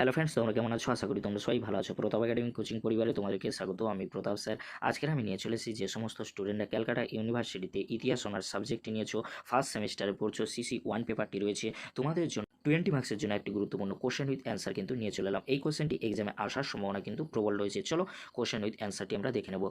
Hello friends তোমরা কেমন আছো? আশা করি তোমরা সবাই ভালো আছো। প্রতাপ একাডেমি কোচিং পরিবারে তোমাদেরকে স্বাগত। আমি প্রতাপ স্যার। আজকের আমি নিয়ে চলেছি যে সমস্ত স্টুডেন্টরা ক্যালকাটা ইউনিভার্সিটিতে ইতিহাস অনার্স সাবজেক্টটি নিয়েছো। ফার্স্ট সেমিস্টারে পড়ছো সিসি ওয়ান পেপারটি রয়েছে। তোমাদের জন্য টোয়েন্টি মার্কসের জন্য একটি গুরুত্বপূর্ণ কোশ্চেন উইথ অ্যান্সার কিন্তু নিয়ে চলে এলাম। এই কোশ্চেনটি এক্সামে আসার সম্ভাবনা কিন্তু প্রবল রয়েছে। চলো কোশ্চেন উইথ অ্যান্সারটি আমরা দেখে নেব।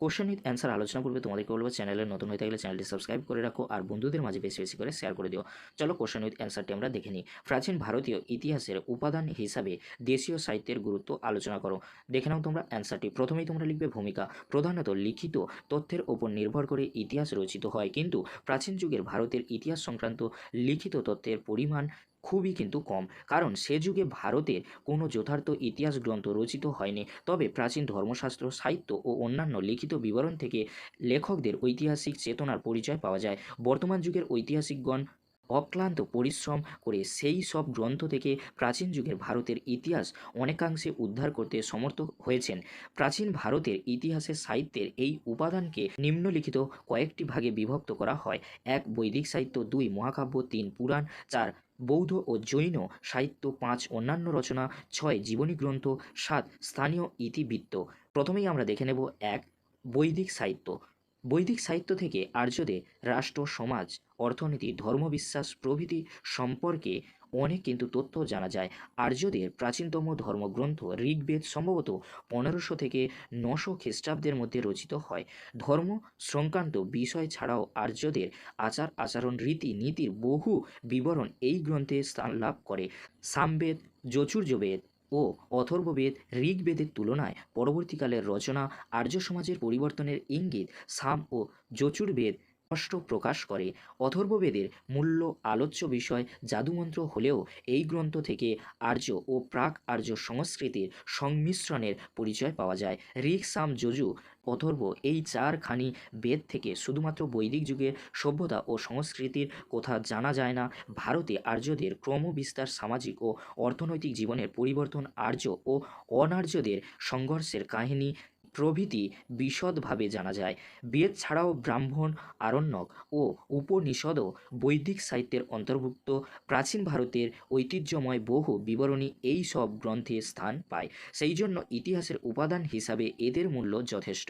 কোশ্চেন উইথ অ্যান্সার আলোচনা করবে তোমাদেরকে বলব চ্যানেলে নতুন হয়ে থাকলে চ্যানেলটি সাবস্ক্রাইব করে রাখো আর বন্ধুদের মাঝে বেশি বেশি করে শেয়ার করে দিও। চলো কোশ্চেন উইথ অ্যান্সারটি আমরা দেখে নিই। প্রাচীন ভারতীয় ইতিহাসের উপাদান হিসাবে দেশীয় সাহিত্যের গুরুত্ব আলোচনা করো। দেখে নাও তোমরা অ্যান্সারটি প্রথমেই তোমরা লিখবে ভূমিকা। প্রধানত লিখিত তথ্যের ওপর নির্ভর করে ইতিহাস রচিত হয়। কিন্তু প্রাচীন যুগের ভারতের ইতিহাস সংক্রান্ত লিখিত তথ্যের পরিমাণ খুবই কিন্তু কম। কারণ সে যুগে ভারতের কোনো যথার্থ ইতিহাস গ্রন্থ রচিত হয়নি। তবে প্রাচীন ধর্মশাস্ত্র, সাহিত্য ও অন্যান্য লিখিত বিবরণ থেকে লেখকদের ঐতিহাসিক চেতনার পরিচয় পাওয়া যায়। বর্তমান যুগের ঐতিহাসিকগণ অক্লান্ত পরিশ্রম করে সেই সব গ্রন্থ থেকে প্রাচীন যুগের ভারতের ইতিহাস অনেকাংশে উদ্ধার করতে সমর্থ হয়েছেন। প্রাচীন ভারতের ইতিহাসের সাহিত্যের এই উপাদানকে নিম্নলিখিত কয়েকটি ভাগে বিভক্ত করা হয়। এক বৈদিক সাহিত্য, দুই মহাকাব্য, তিন পুরাণ, চার বৌদ্ধ ও জৈন সাহিত্য পাঁচ অন্যান্য রচনা, ছয় জীবনী গ্রন্থ, সাত স্থানীয় ইতিবৃত্ত। প্রথমেই আমরা দেখে নেব এক বৈদিক সাহিত্য। বৈদিক সাহিত্য থেকে আর্যদের রাষ্ট্র, সমাজ, অর্থনীতি, ধর্মবিশ্বাস প্রভৃতি সম্পর্কে অনেক কিন্তু তথ্য জানা যায়। আর্যদের প্রাচীনতম ধর্মগ্রন্থ ঋগ্বেদ সম্ভবত পনেরোশো থেকে নশো খ্রিস্টাব্দের মধ্যে রচিত হয়। ধর্ম সংক্রান্ত বিষয় ছাড়াও আর্যদের আচার, আচরণ, রীতি, নীতির বহু বিবরণ এই গ্রন্থে স্থান লাভ করে। সামবেদ, যচুর্যবেদ ও অথর্ববেদ ঋগ্বেদের তুলনায় পরবর্তীকালের রচনা আর্য সমাজের পরিবর্তনের ইঙ্গিত সাম ও যচুর্বেদ স্পষ্ট প্রকাশ করে। অথর্ববেদের মূল্য আলোচ্য বিষয় জাদুমন্ত্র হলেও এই গ্রন্থ থেকে আর্য ও প্রাক আর্য সংস্কৃতির সংমিশ্রণের পরিচয় পাওয়া যায়। ঋক সাম যজু অথর্ব এই চারখানি বেদ থেকে শুধুমাত্র বৈদিক যুগের সভ্যতা ও সংস্কৃতির কথা জানা যায় না। ভারতে আর্যদের ক্রমবিস্তার সামাজিক ও অর্থনৈতিক জীবনের পরিবর্তন আর্য ও অনার্যদের সংঘর্ষের কাহিনী প্রভৃতি বিশদভাবে জানা যায়। বেদ ছাড়াও ব্রাহ্মণ, আরণ্যক ও উপনিষদও বৈদিক সাহিত্যের অন্তর্ভুক্ত। প্রাচীন ভারতের ঐতিহ্যময় বহু বিবরণী এই সব গ্রন্থে স্থান পায়। সেই জন্য ইতিহাসের উপাদান হিসাবে এদের মূল্য যথেষ্ট।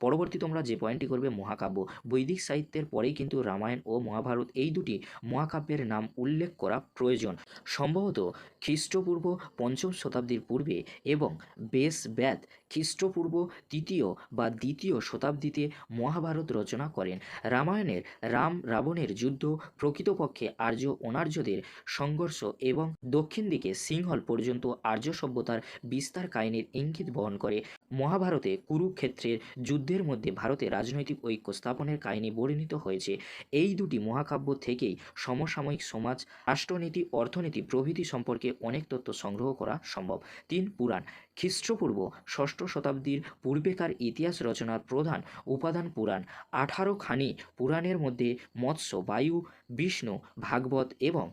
পরবর্তী তোমরা যে পয়েন্টটি করবে, মহাকাব্য। বৈদিক সাহিত্যের পরেই কিন্তু রামায়ণ ও মহাভারত এই দুটি মহাকাব্যের নাম উল্লেখ করা প্রয়োজন। সম্ভবত খ্রিস্টপূর্ব পঞ্চম শতাব্দীর পূর্বে এবং বেশ ব্যাত খ্রিস্টপূর্ব তৃতীয় বা দ্বিতীয় শতাব্দীতে মহাভারত রচনা করেন। রামায়ণের রাম রাবণের যুদ্ধ, প্রকৃতপক্ষে আর্য অনার্যদের সংঘর্ষ এবং দক্ষিণ দিকে সিংহল পর্যন্ত আর্য সভ্যতার বিস্তার কাহিনীর ইঙ্গিত বহন করে। মহাভারতে কুরুক্ষেত্রের যুদ্ধের মধ্যে ভারতে রাজনৈতিক ঐক্য স্থাপনের কাহিনী বর্ণিত হয়েছে। এই দুটি মহাকাব্য থেকেই সমসাময়িক সমাজ, রাষ্ট্রনীতি, অর্থনীতি প্রভৃতি সম্পর্কে অনেক তথ্য সংগ্রহ করা সম্ভব। তিন পুরাণ, খ্রিস্টপূর্ব ষষ্ঠ শতাব্দীর পূর্বেকার ইতিহাস রচনার প্রধান উপাদান পুরাণ। আঠারো খানি পুরাণের মধ্যে মৎস্য, বায়ু, বিষ্ণু, ভাগবত এবং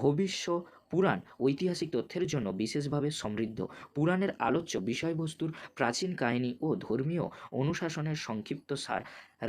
ভবিষ্য পুরাণ ঐতিহাসিক তথ্যের জন্য বিশেষভাবে সমৃদ্ধ। পুরাণের আলোচ্য বিষয়বস্তুর প্রাচীন কাহিনী ও ধর্মীয় অনুশাসনের সংক্ষিপ্ত সার।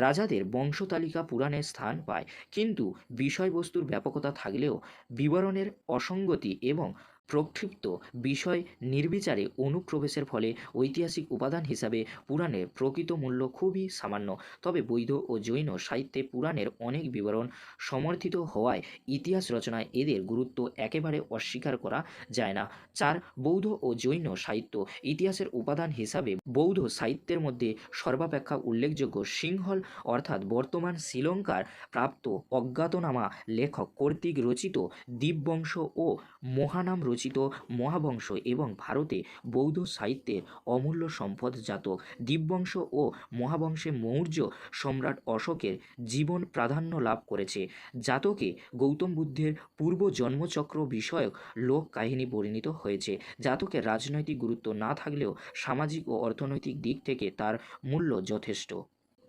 রাজাদের বংশতালিকা পুরাণে স্থান পায়, কিন্তু বিষয়বস্তুর ব্যাপকতা থাকলেও বিবরণের অসঙ্গতি এবং প্রক্ষিপ্ত বিষয় নির্বিচারে অনুপ্রবেশের ফলে ঐতিহাসিক উপাদান হিসাবে পুরাণের প্রকৃত মূল্য খুবই সামান্য। তবে বৈধ ও জৈন সাহিত্যে পুরাণের অনেক বিবরণ সমর্থিত হওয়ায় ইতিহাস রচনায় এদের গুরুত্ব একেবারে অস্বীকার করা যায় না। চার, বৌদ্ধ ও জৈন সাহিত্য ইতিহাসের উপাদান হিসাবে বৌদ্ধ সাহিত্যের মধ্যে সর্বাপেক্ষা উল্লেখযোগ্য সিংহল অর্থাৎ বর্তমান শ্রীলঙ্কার প্রাপ্ত অজ্ঞাতনামা লেখক কর্তৃক রচিত দ্বীপবংশ ও মহানাম রচিত মহাবংশ এবং ভারতে বৌদ্ধ সাহিত্যের অমূল্য সম্পদ জাতক দ্বীপবংশ ও মহাবংশে মৌর্য সম্রাট অশোকের জীবন প্রাধান্য লাভ করেছে। জাতকে গৌতম বুদ্ধের পূর্ব জন্মচক্র বিষয়ক লোক কাহিনী বর্ণিত হয়েছে। জাতকের রাজনৈতিক গুরুত্ব না থাকলেও সামাজিক ও অর্থনৈতিক দিক থেকে তার মূল্য যথেষ্ট।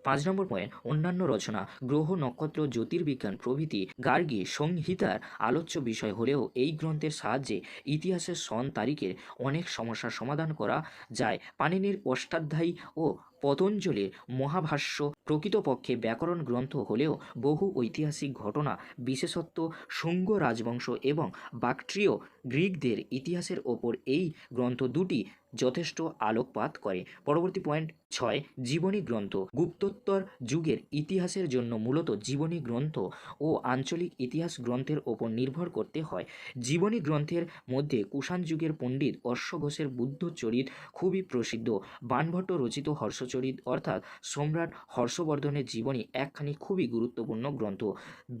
পাঁচ নম্বর পয়েন্ট অন্যান্য রচনা, গ্রহ, নক্ষত্র, জ্যোতির্বিজ্ঞান, প্রভৃতি, গার্গী, সংহিতার আলোচ্য বিষয় হলেও এই গ্রন্থের সাহায্যে ইতিহাসের সন তারিখের অনেক সমস্যার সমাধান করা যায়। পানিনির অষ্টাধ্যায়ী ও পতঞ্জলির মহাভাষ্য প্রকৃতপক্ষে ব্যাকরণ গ্রন্থ হলেও বহু ঐতিহাসিক ঘটনা, বিশেষত্ব, শুঙ্গ রাজবংশ এবং বাক্ট্রীয় গ্রিকদের ইতিহাসের ওপর এই গ্রন্থ দুটি যথেষ্ট আলোকপাত করে। পরবর্তী পয়েন্ট ছয়, জীবনী গ্রন্থ। গুপ্তোত্তর যুগের ইতিহাসের জন্য মূলত জীবনী গ্রন্থ ও আঞ্চলিক ইতিহাস গ্রন্থের ওপর নির্ভর করতে হয়। জীবনী গ্রন্থের মধ্যে কুষাণ যুগের পণ্ডিত অশ্ব ঘোষের বুদ্ধচরিত খুবই প্রসিদ্ধ। বাণভট্ট রচিত হর্ষচরিত অর্থাৎ সম্রাট হর্ষবর্ধনের জীবনী একখানি খুবই গুরুত্বপূর্ণ গ্রন্থ।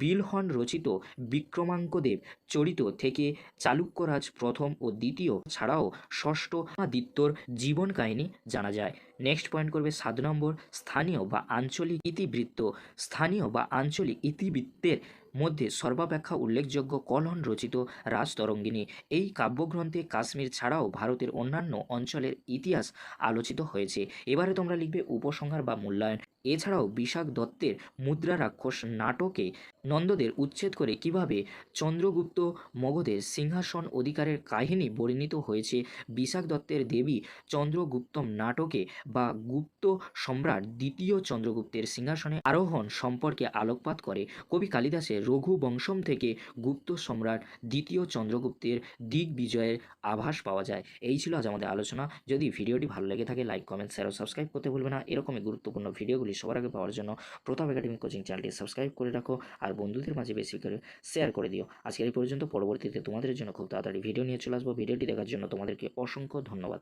বিলহন রচিত বিক্রমাঙ্কদেব চরিত থেকে চালুক্যরাজ প্রথম ও দ্বিতীয় ছাড়াও ষষ্ঠ আদিত্যর জীবন কাহিনী জানা যায়। নেক্সট পয়েন্ট করবে সাত নম্বর, স্থানীয় বা আঞ্চলিক ইতিবৃত্ত। স্থানীয় বা আঞ্চলিক ইতিবৃত্তের মধ্যে সর্বাপেক্ষা উল্লেখযোগ্য কলহন রচিত রাজতরঙ্গিনী। এই কাব্যগ্রন্থে কাশ্মীর ছাড়াও ভারতের অন্যান্য অঞ্চলের ইতিহাস আলোচিত হয়েছে। এবারে তোমরা লিখবে উপসংহার বা মূল্যায়ন। এছাড়াও বিশাখ দত্তের মুদ্রা রাক্ষস নাটকে নন্দদের উচ্ছেদ করে কীভাবে চন্দ্রগুপ্ত মগধের সিংহাসন অধিকারের কাহিনী বর্ণিত হয়েছে বিশাখ দত্তের দেবী চন্দ্রগুপ্তম নাটকে বা গুপ্ত সম্রাট দ্বিতীয় চন্দ্রগুপ্তের সিংহাসনে আরোহণ সম্পর্কে আলোকপাত করে, কবি কালিদাসের রঘু বংশম থেকে গুপ্ত সম্রাট দ্বিতীয় চন্দ্রগুপ্তের দিগ্বিজয়ের আভাস পাওয়া যায়। এই ছিল আজ আমাদের আলোচনা। যদি ভিডিওটি ভালো লেগে থাকে লাইক কমেন্ট শেয়ার ও সাবস্ক্রাইব করতে ভুলবে না। এরকমই গুরুত্বপূর্ণ ভিডিওগুলি সবার আগে পাওয়ার জন্য প্রতাপ একাডেমি কোচিং চ্যানেলটি সাবস্ক্রাইব করে রাখো আর বন্ধুদের মাঝে বেশি করে শেয়ার করে দিও। আজকের এই পর্যন্ত, পরবর্তীতে তোমাদের জন্য খুব তাড়াতাড়ি ভিডিও নিয়ে চলে আসব। ভিডিওটি দেখার জন্য তোমাদেরকে অসংখ্য ধন্যবাদ।